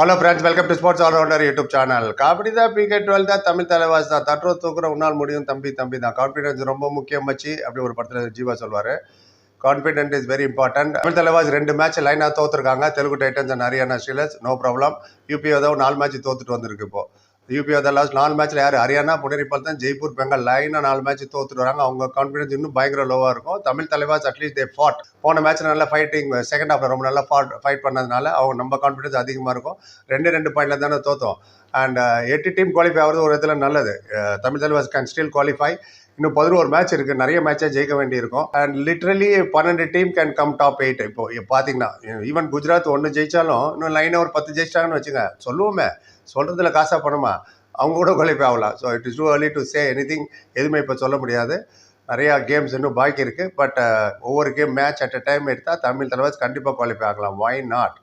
Hello friends welcome to sports allrounder YouTube channel kabaddi தான் PK twelve தான் தமிழ் தலைவாஸ் தான். தட்டுற தூக்குற உன்னால் முடியும் தம்பி தம்பி தான். கான்ஃபிடன்ஸ் ரொம்ப முக்கியம் வச்சு அப்படி ஒரு படத்தில் ஜீவா சொல்வார். Confident is very important Tamil Thalaivas ரெண்டு மேட்ச் லைனாக தோத்துருக்காங்க. Telugu Titans and Haryana Steelers no problem UP ஏதோ நாலு மேட்ச் தோத்துட்டு வந்திருக்கு இப்போ. யூபி லாஸ்ட் நாலு மேட்ச்ல யார்? ஹரியானா புனேரிப்பால் தான் ஜெய்ப்பூர் பெங்கால். லைனாக நாலு மேட்ச் தோத்துட்டு வராங்க. அவங்க கான்ஃபிடன்ஸ் இன்னும் பயங்கர லோவாக இருக்கும். Tamil Thalaivas at least they fought போன மேட்ச் நல்லா ஃபைட்டிங் செகண்ட் ஹாஃப்ல ரொம்ப நல்லா ஃபாட் ஃபைட் பண்ணதுனால அவங்க நம்ம கான்ஃபிடன்ஸ் அதிகமாக இருக்கும். ரெண்டு ரெண்டு பாயிண்ட்ல தானே தோத்தோம். அண்ட் எட்டு டீம் குவாலிஃபை ஆகிறது ஒரு இதில் நல்லது. Uh, Tamil Thalaivas can still qualify இன்னும் பதினோரு மேட்ச் இருக்கு. நிறைய மேட்சை ஜெயிக்க வேண்டியிருக்கும். அண்ட் லிட்ரலி பன்னெண்டு team can come top eight இப்போ பார்த்தீங்கன்னா ஈவன் குஜராத் ஒன்று ஜெயிச்சாலும் இன்னும் லைனாக ஒரு பத்து ஜெயிச்சிட்டாங்கன்னு வச்சுங்க சொல்லுவோமே. சொல்றதுல காசா பணமா? அவங்க கூட குவாலிஃபை ஆகலாம். So it is too early to say anything எதுவுமே இப்போ சொல்ல முடியாது. நிறையா கேம்ஸ் இன்னும் பாக்கி இருக்கு. பட் ஒவ்வொரு game match at a time எடுத்தால் தமிழ் தலைவாஸ் கண்டிப்பாக குவாலிஃபை ஆகலாம். வை நாட்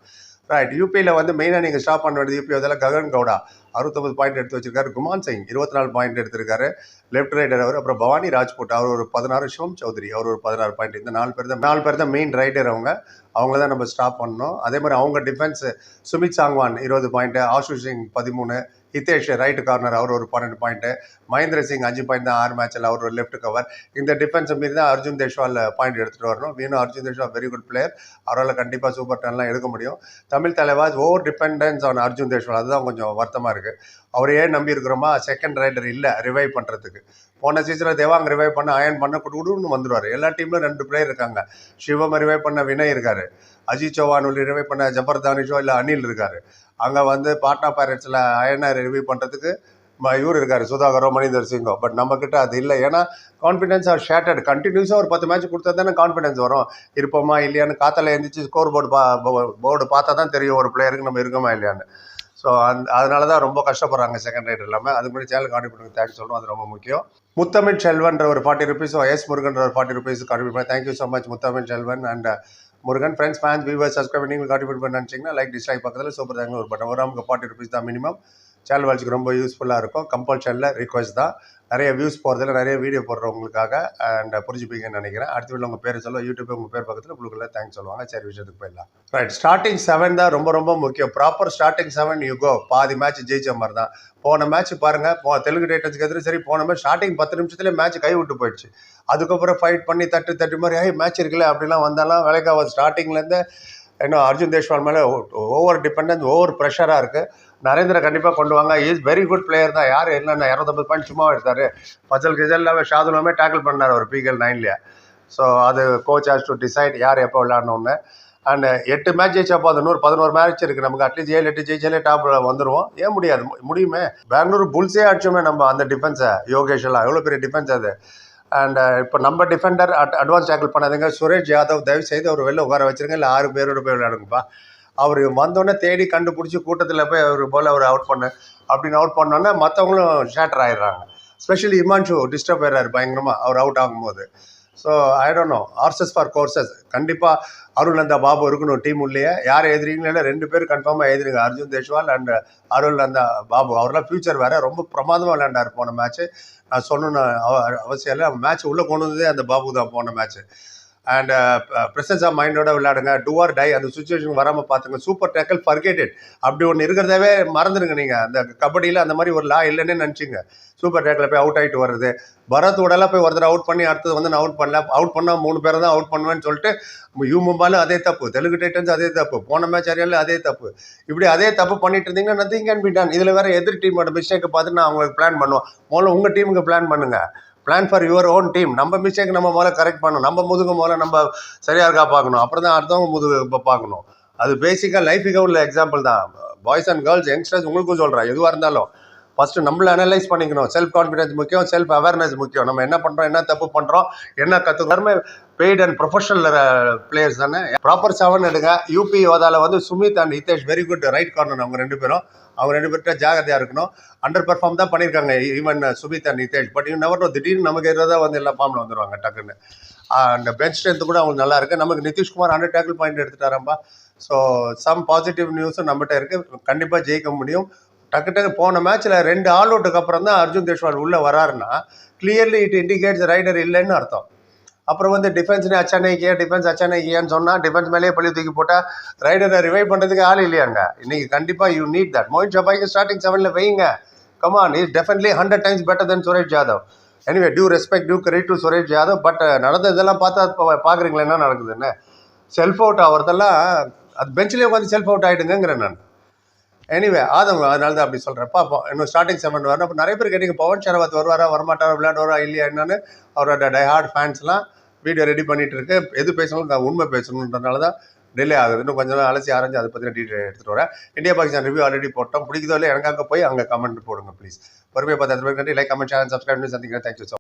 ரைட் யூபியில் வந்து மெயினாக நீங்கள் ஸ்டாப் பண்ண வேண்டியது யூபி அதில் ககன் கவுடா அறுபத்தொம்பது பாயிண்ட் எடுத்து வச்சிருக்காரு. குமான் சிங் இருபத்தி நாலு பாயிண்ட் எடுத்திருக்காரு. லெஃப்ட் ரைடர் அவர் அப்புறம் பவானி ராஜ்புட் அவர் ஒரு பதினாறு சிவம் சௌத்ரி அவர் ஒரு பதினாறு பாயிண்ட் இந்த நாலு பேர் தான் நாலு பேர் தான் மெயின் ரைடர் அவங்க. அவங்கள தான் நம்ம ஸ்டாப் பண்ணணும். அதே மாதிரி அவங்க டிஃபென்ஸ் சுமித் சாங்வான் இருபது பாயிண்ட் ஆஷு சிங் பதிமூணு ஹிதேஷ் ரைட் கார்னர் அவர் ஒரு பன்னெண்டு பாயிண்ட் மகேந்திர சிங் அஞ்சு பாயிண்ட் தான் ஆறு மேட்சில் அவர் ஒரு லெஃப்ட் கவர் இந்த டிஃபென்ஸ் மீறி தான் அர்ஜுன் தேஷ்வால் பாயிண்ட் எடுத்துகிட்டு வரணும். வீணும் Arjun Deshwal very good player அவரால் கண்டிப்பாக சூப்பர் டென்லாம் எடுக்க முடியும். Tamil Thalaivas over dependence on Arjun Deshwal. அதுதான் கொஞ்சம் வருத்தமாக இருக்குது அவரையே நம்பி இருக்கிறோமா? செகண்ட் ரைடர் இல்லை ரிவைவ் பண்ணுறதுக்கு போன சீசனில் தேவாங்க ரிவைவ் பண்ண அயன் பண்ண குடுன்னு வந்துடுவார் எல்லா டீம்லையும் ரெண்டு பிளேயர் இருக்காங்க. சிவம் ரிவைவ் பண்ண வினய் இருக்காரு. அஜித் சௌஹான் ரிவைவ் பண்ண ஜபர் தானிஷோ இல்லை அனில் இருக்காரு. அங்கே வந்து பாட்டா பைரட்ஸில் ஐஎன்ஆர் ரிவியூ பண்ணுறதுக்கு இவர் இருக்கார் சுதாகரோ மணிந்தர் சிங்கோ. பட் நம்மக்கிட்ட அது இல்லை. ஏன்னா கான்ஃபிடன்ஸ் ஆர் ஷேட்டட் கண்டினியூஸாக ஒரு பத்து மேட்ச் கொடுத்தா தானே கான்ஃபிடன்ஸ் வரும். இருப்போமா இல்லையான்னு காத்தால எழுந்திரிச்சு ஸ்கோர் போர்டு பா போர்டு பார்த்தா தான் தெரியும் ஒரு பிளேயருக்கு நம்ம இருக்கோமா இல்லையான்னு. ஸோ அந் அதனால தான் ரொம்ப கஷ்டப்படுறாங்க செகண்ட் ரைட் இல்லாமல் அதுக்கு முன்னாடி சேனல் கான்ட்ரிபியூட் தேங்க்ஸ் சொல்கிறோம் அது ரொம்ப முக்கியம். முத்தமிழ் செல்வன்ற ஒரு ஃபார்ட்டி ருபீஸ் எஸ் முருகன்ற ஒரு ஃபார்ட்டி ருபீஸ் கான்ட்ரிபியூட் பண்ணி thank you so much Muthamizh Selvan and Murugan friends fans viewers subscribe நீங்கள் கான்ட்ரிபியூட் பண்ண நினச்சிங்கன்னா லைக் டிஸ்லைக் பக்கத்தில் சூப்பர் தேங்க்ஸ் ஒரு பட்டன் ஒரு நமக்கு ஃபார்ட்டி ருபீஸ் தான் மினிமம் சேனல் வச்சுக்கு ரொம்ப யூஸ்ஃபுல்லாக இருக்கும். கம்பல்ஷனில் ரிக்வஸ்ட் தான். நிறைய வியூஸ் போகிறதுல நிறைய வீடியோ போடுறவங்களுக்காக அண்ட் புரிஞ்சுப்பீங்கன்னு நினைக்கிறேன். அடுத்த வீடியோ உங்கள் பேர் சொல்ல யூடியூப் உங்கள் பேர் பக்கத்தில் உங்களுக்கு தேங்க்ஸ் சொல்லுவாங்க. சரி விஷயத்துக்கு போயிடலாம். ரைட் ஸ்டார்டிங் செவன் தான் ரொம்ப ரொம்ப முக்கியம். Proper starting seven you go பாதி மேட்ச் ஜெயிச்ச மாதிரி தான். போன மேட்ச் பாருங்கள் போ தெலுங்கு டைட்டன்ஸ்க்கு எதிரும் சரி போன மேட்ச் ஸ்டார்டிங் பத்து நிமிஷத்துல மேட்ச் கை விட்டு போயிடுச்சு. அதுக்கப்புறம் ஃபைட் பண்ணி தட்டு தட்டு மாதிரி ஐ மேட்ச் இருக்குல்ல அப்படிலாம் வந்தாலும் விலைக்காவது ஸ்டார்டிங்லேருந்து இன்னும் அர்ஜுன் தேஷ்வால் மேலே ஓவர் டிபெண்டன்ஸ் ஓவர் ப்ரெஷராக இருக்குது நரேந்திர கண்டிப்பாக கொண்டு வாங்க. இஸ் வெரி குட் பிளேயர் தான். யார் இல்லைன்னா இரநூத்தம்பது பாயிண்ட் சும்மா எடுத்தார் பச்சல் கிஜல் இல்லாமல் ஷாதுலாமே டேக்கிள் பண்ணார் ஒரு பிகல் நைன்லேயே ஸோ அது கோச் ஹேஸ் டு டிசைட் யார் எப்போ விளையாடணும்னு. அண்ட் எட்டு மேட்ச் ஜெயிச்சா போதும். நூறு பதினோரு மேட்ச் இருக்குது நமக்கு அட்லீஸ்ட் ஏழு எட்டு ஜெயிச்சாலே டாப்ல வந்துடுவோம் ஏன் முடியாது? முடியுமே. பெங்களூர் புல்ஸே அடிச்சோமே நம்ம அந்த டிஃபென்ஸை யோகேஷ் எல்லாம். எவ்வளோ பெரிய டிஃபென்ஸ் அது. அண்ட் இப்போ நம்ம டிஃபெண்டர் அட் அட்வான்ஸ் டேக்கிள் பண்ணாதுங்க. சுரேஷ் யாதவ் தயவு செய்து அவர் வெளில உட்கார வச்சிருங்க. இல்லை ஆறு பேரோட போய் விளையாடுங்கப்பா. அவர் வந்தோடனே தேடி கண்டுபிடிச்சி கூட்டத்தில் போய் அவர் போல் அவர் அவுட் பண்ண. அப்படின்னு அவுட் பண்ணோன்னே மற்றவங்களும் ஷேட்டர் ஆயிடுறாங்க. ஸ்பெஷலி இமான்ஷு டிஸ்டர்ப் ஆயிடுறாரு பயங்கரமாக அவர் அவுட் ஆகும்போது. So I don't know horses for courses கண்டிப்பாக அருள் நந்தா பாபு இருக்கணும். டீம் உள்ளே யார் எதிரிங்களா ரெண்டு பேர் கன்ஃபார்மாக எதிரிங்க. அர்ஜுன் தேஷ்வால் அண்ட் அருள் நந்தா பாபு. அவர்லாம் ஃபியூச்சர் வேறு. ரொம்ப பிரமாதமாக விளையாண்டார் போன மேட்ச்சு நான் சொல்லணும்னு அவ- அவசியம் இல்லை. மேட்ச் உள்ளே கொண்டு வந்ததே அந்த பாபு தான் போன மேட்ச்சு அண்ட் ப்ரெசன்ஸ் ஆஃப் மைண்டோட விளையாடுங்க. டூ ஆர் டை அந்த சுச்சுவேஷன் வராமல் பார்த்துங்க. சூப்பர் டேக்கல் ஃபர்கேட்டட் அப்படி ஒன்று இருக்கிறதவே மறந்துடுங்க நீங்கள் அந்த கபடியில் அந்த மாதிரி ஒரு லா இல்லைன்னு நினச்சிங்க. சூப்பர் டேக்கில் போய் அவுட் ஆகிட்டு வருது. பரத் உடலாக போய் ஒருத்தர் அவுட் பண்ணி அடுத்தது வந்து நான் அவுட் பண்ணல. அவுட் பண்ணால் மூணு பேரை தான் அவுட் பண்ணுவேன்னு சொல்லிட்டு யூ மும்பாலும் அதே தப்பு. தெலுங்கு டைட்டன்ஸ் அதே தப்பு. போன மேட்ச் அறியால அதே தப்பு. இப்படி அதே தப்பு பண்ணிட்டு இருந்தீங்கன்னா நத்திங் கேன் பி டன் இதில் வேறு எதிர் டீமோட மிஸ்டேக்கை பார்த்து நான் அவங்களுக்கு பிளான் பண்ணுவோம் முதல்ல உங்கள் டீமுக்கு பிளான் பண்ணுங்கள் plan for your own team நம்ம மிஸ்டேக் நம்ம முதல்ல கரெக்ட் பண்ணணும். நம்ம முதுகு முதல்ல நம்ம சரியாக இருக்கா பார்க்கணும். அப்புறம் தான் அடுத்தவங்க முதுகு இப்போ பார்க்கணும். அது பேசிக்காக லைஃபுக்கு உள்ள எக்ஸாம்பிள் தான். பாய்ஸ் அண்ட் கேர்ள்ஸ் யங்ஸ்டர்ஸ் உங்களுக்கும் சொல்கிறேன் எதுவாக இருந்தாலும் ஃபஸ்ட்டு நம்மளை அனலைஸ் பண்ணிக்கணும். செல்ஃப் கான்ஃபிடன்ஸ் முக்கியம் செல்ஃப் அவேர்னஸ் முக்கியம். நம்ம என்ன பண்ணுறோம் என்ன தப்பு பண்ணுறோம் என்ன கற்றுக்கிறோமே பெய்ட் அண்ட் ப்ரொஃபஷனல் பிளேயர்ஸ் தானே? ப்ராப்பர் செவன் எடுங்க. யூபி யோதாவில் வந்து Sumit and Hitesh very good right corner அவங்க ரெண்டு பேரும். அவங்க ரெண்டு பேர்கிட்ட ஜாகிரதையாக இருக்கணும். அண்டர் பெர்ஃபார்ம் தான் பண்ணியிருக்காங்க even Sumit and Nitesh but இவன் நவர் திடீர்னு நமக்கு எதிராக வந்து எல்லா ஃபார்மில் வந்துடுவாங்க டக்குன்னு. அந்த பெஞ்ச் ஸ்ட்ரென்த் கூட அவங்களுக்கு நல்லா இருக்குது நமக்கு நிதிஷ்குமார் ஹண்ட்ரட் டேக்கிள் பாயிண்ட் எடுத்துட்டாரம்பா. ஸோ சம் பாசிட்டிவ் நியூஸும் நம்மகிட்ட இருக்குது கண்டிப்பாக ஜெயிக்க முடியும். டக்கு டக்கு போன மேட்ச்சில் ரெண்டு ஆல் அவுட்டுக்கு அப்புறம் தான் அர்ஜுன் தேஷ்வால் உள்ளே வராருன்னா கிளியர்லி இட் இண்டிகேட்ஸ் ரைடர் இல்லைன்னு அர்த்தம். அப்புறம் வந்து டிஃபென்ஸ்னு அச்சானைக்கியா டிஃபென்ஸ் அச்சானைக்கியான்னு சொன்னால் டிஃபென்ஸ் மேலேயே பள்ளி தூக்கி போட்டால் ரைடரை ரிவைவ் பண்ணுறதுக்கு ஆள் இல்லையாங்க. இன்னைக்கு கண்டிப்பாக யூ நீட் தட் மோஹித் ஷபாய்க்கு ஸ்டார்டிங் செவனில் வைங்க. Come on is definitely hundred times better than Suresh Yadav anyway due respect due credit to Suresh Yadav but நடந்த இதெல்லாம் பார்த்தா பார்க்குறீங்களா என்ன நடக்குதுன்னு செல்ஃப் அவுட் ஆகிறதெல்லாம் அது பெஞ்சிலே உட்காந்து செல்ஃப் அவுட் ஆகிடுங்கிறேன் நான். எனிவே ஆதவங்க அதனால தான் அப்படி சொல்கிறேன் பார்ப்போம். இன்னும் ஸ்டார்டிங் செவன் வரணும். அப்போ நிறைய பேர் கேட்டீங்க பவன் ஷரவத் வருவாரா வரமாட்டாரா விளையாடுவாரா இல்லையா என்னன்னு? அவரோட டைஹார்ட் ஃபேன்ஸ்லாம் வீடியோ ரெடி பண்ணிட்டு இருக்கேன் எது பேசணும் நான் உண்மை பேசணுன்றதுனால தான் டிலே ஆகுது. இன்னும் கொஞ்சம் நாள் அலசி ஆரஞ்சு அதை பற்றின டீட்டெயில் எடுத்துகிட்டு வரேன். இந்தியா பாகிஸ்தான் ரிவ்யூ ஆல்ரெடி போட்டோம். பிடிக்குதோ இல்லை எனக்கு அங்கே போய் அங்கே கமெண்ட் போடுங்க ப்ளீஸ் பொறுமையை பார்த்து லைக் கமெண்ட் சேனல் சப்ஸ்கிரைப் பண்ணி சந்திக்கிறேன். Thank you so